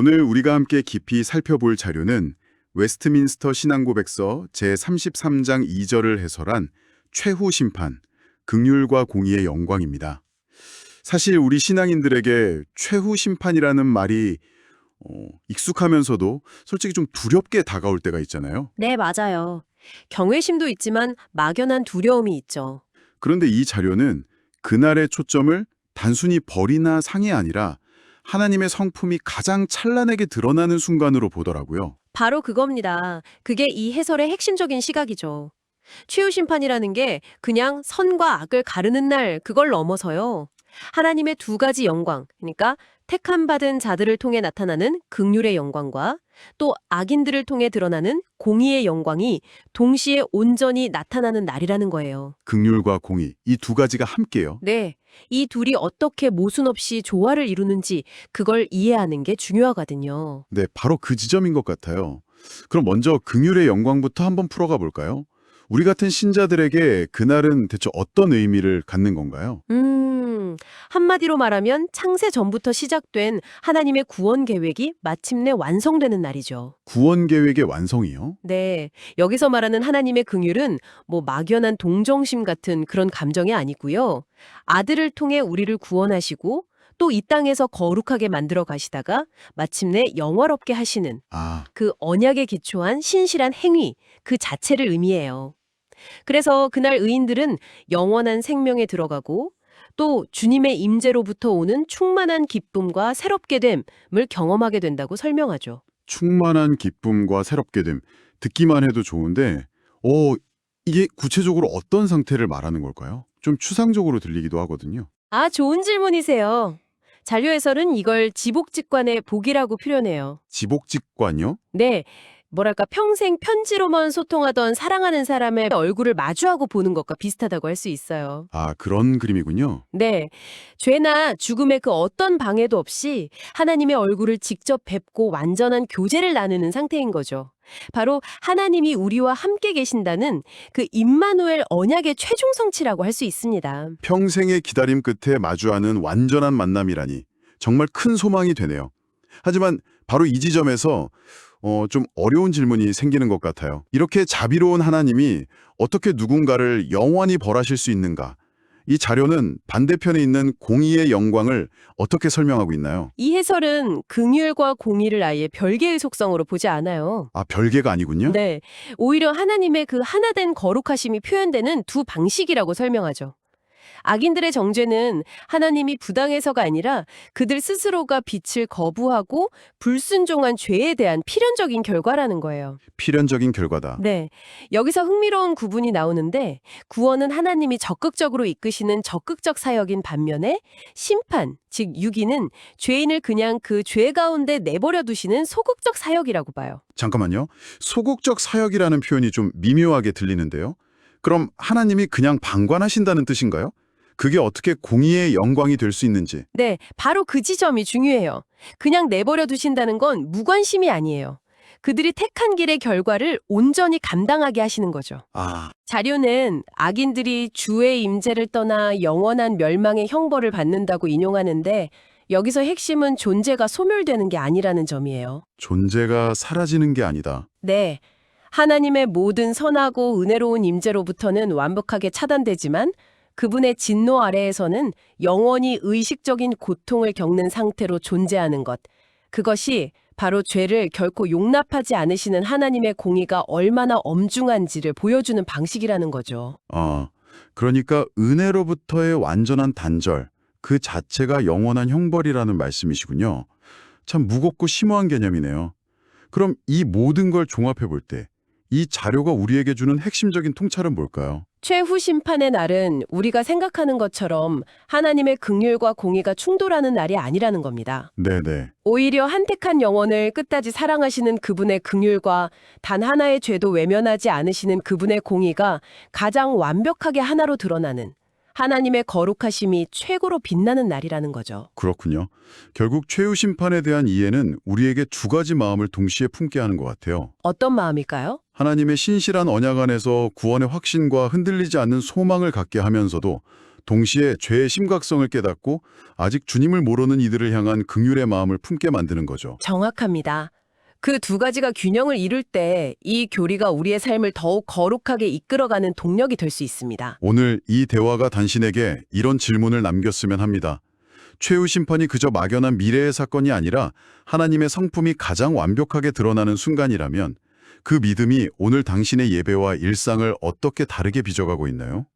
오늘 우리가 함께 깊이 살펴볼 자료는 웨스트민스터 신앙고백서 제33장 2절을 해설한 최후 심판, 극률과 공의의 영광입니다. 사실 우리 신앙인들에게 최후 심판이라는 말이 어, 익숙하면서도 솔직히 좀 두렵게 다가올 때가 있잖아요. 네, 맞아요. 경외심도 있지만 막연한 두려움이 있죠. 그런데 이 자료는 그날의 초점을 단순히 벌이나 상이 아니라 하나님의 성품이 가장 찬란하게 드러나는 순간으로 보더라고요. 바로 그겁니다. 그게 이 해설의 핵심적인 시각이죠. 최후 심판이라는 게 그냥 선과 악을 가르는 날 그걸 넘어서요. 하나님의 두 가지 영광, 그러니까 택함 받은 자들을 통해 나타나는 극률의 영광과 또 악인들을 통해 드러나는 공의의 영광이 동시에 온전히 나타나는 날이라는 거예요. 극률과 공의 이 두 가지가 함께요. 네. 이 둘이 어떻게 모순 없이 조화를 이루는지 그걸 이해하는 게 중요하거든요. 네, 바로 그 지점인 것 같아요. 그럼 먼저 긍휼의 영광부터 한번 풀어가 볼까요? 우리 같은 신자들에게 그날은 대체 어떤 의미를 갖는 건가요? 음, 한마디로 말하면 창세 전부터 시작된 하나님의 구원 계획이 마침내 완성되는 날이죠. 구원 계획의 완성이요? 네. 여기서 말하는 하나님의 긍휼은 뭐 막연한 동정심 같은 그런 감정이 아니고요. 아들을 통해 우리를 구원하시고 또 이 땅에서 거룩하게 만들어 가시다가 마침내 영화롭게 하시는 아, 그 언약에 기초한 신실한 행위 그 자체를 의미해요. 그래서 그날 의인들은 영원한 생명에 들어가고 또 주님의 임재로부터 오는 충만한 기쁨과 새롭게 됨을 경험하게 된다고 설명하죠. 충만한 기쁨과 새롭게 됨. 듣기만 해도 좋은데, 어, 이게 구체적으로 어떤 상태를 말하는 걸까요? 좀 추상적으로 들리기도 하거든요. 아, 좋은 질문이세요. 잔류 해설은 이걸 지복직관의 복이라고 표현해요. 지복직관요? 네. 뭐랄까 평생 편지로만 소통하던 사랑하는 사람의 얼굴을 마주하고 보는 것과 비슷하다고 할 수 있어요. 아, 그런 그림이군요. 네. 죄나 죽음의 그 어떤 방해도 없이 하나님의 얼굴을 직접 뵙고 완전한 교제를 나누는 상태인 거죠. 바로 하나님이 우리와 함께 계신다는 그 임마누엘 언약의 최종 성취라고 할 수 있습니다. 평생의 기다림 끝에 마주하는 완전한 만남이라니 정말 큰 소망이 되네요. 하지만 바로 이 지점에서 어, 좀 어려운 질문이 생기는 것 같아요. 이렇게 자비로운 하나님이 어떻게 누군가를 영원히 벌하실 수 있는가? 이 자료는 반대편에 있는 공의의 영광을 어떻게 설명하고 있나요? 이 해설은 긍휼과 공의를 아예 별개의 속성으로 보지 않아요. 아, 별개가 아니군요? 네. 오히려 하나님의 그 하나된 거룩하심이 표현되는 두 방식이라고 설명하죠. 악인들의 정죄는 하나님이 부당해서가 아니라 그들 스스로가 빛을 거부하고 불순종한 죄에 대한 필연적인 결과라는 거예요. 필연적인 결과다. 네. 여기서 흥미로운 구분이 나오는데 구원은 하나님이 적극적으로 이끄시는 적극적 사역인 반면에 심판, 즉 유기는 죄인을 그냥 그 죄 가운데 내버려 두시는 소극적 사역이라고 봐요. 잠깐만요. 소극적 사역이라는 표현이 좀 미묘하게 들리는데요. 그럼 하나님이 그냥 방관하신다는 뜻인가요? 그게 어떻게 공의의 영광이 될 수 있는지. 네, 바로 그 지점이 중요해요. 그냥 내버려 두신다는 건 무관심이 아니에요. 그들이 택한 길의 결과를 온전히 감당하게 하시는 거죠. 아, 자료는 악인들이 주의 임재를 떠나 영원한 멸망의 형벌을 받는다고 인용하는데 여기서 핵심은 존재가 소멸되는 게 아니라는 점이에요. 존재가 사라지는 게 아니다. 네. 하나님의 모든 선하고 은혜로운 임재로부터는 완벽하게 차단되지만 그분의 진노 아래에서는 영원히 의식적인 고통을 겪는 상태로 존재하는 것. 그것이 바로 죄를 결코 용납하지 않으시는 하나님의 공의가 얼마나 엄중한지를 보여주는 방식이라는 거죠. 아, 그러니까 은혜로부터의 완전한 단절, 그 자체가 영원한 형벌이라는 말씀이시군요. 참 무겁고 심오한 개념이네요. 그럼 이 모든 걸 종합해 볼 때, 이 자료가 우리에게 주는 핵심적인 통찰은 뭘까요? 최후 심판의 날은 우리가 생각하는 것처럼 하나님의 긍휼과 공의가 충돌하는 날이 아니라는 겁니다. 네네. 오히려 한택한 영혼을 끝까지 사랑하시는 그분의 긍휼과 단 하나의 죄도 외면하지 않으시는 그분의 공의가 가장 완벽하게 하나로 드러나는 하나님의 거룩하심이 최고로 빛나는 날이라는 거죠. 그렇군요. 결국 최후 심판에 대한 이해는 우리에게 두 가지 마음을 동시에 품게 하는 것 같아요. 어떤 마음일까요? 하나님의 신실한 언약 안에서 구원의 확신과 흔들리지 않는 소망을 갖게 하면서도 동시에 죄의 심각성을 깨닫고 아직 주님을 모르는 이들을 향한 긍휼의 마음을 품게 만드는 거죠. 정확합니다. 그 두 가지가 균형을 이룰 때 이 교리가 우리의 삶을 더욱 거룩하게 이끌어가는 동력이 될 수 있습니다. 오늘 이 대화가 당신에게 이런 질문을 남겼으면 합니다. 최후 심판이 그저 막연한 미래의 사건이 아니라 하나님의 성품이 가장 완벽하게 드러나는 순간이라면 그 믿음이 오늘 당신의 예배와 일상을 어떻게 다르게 빚어가고 있나요?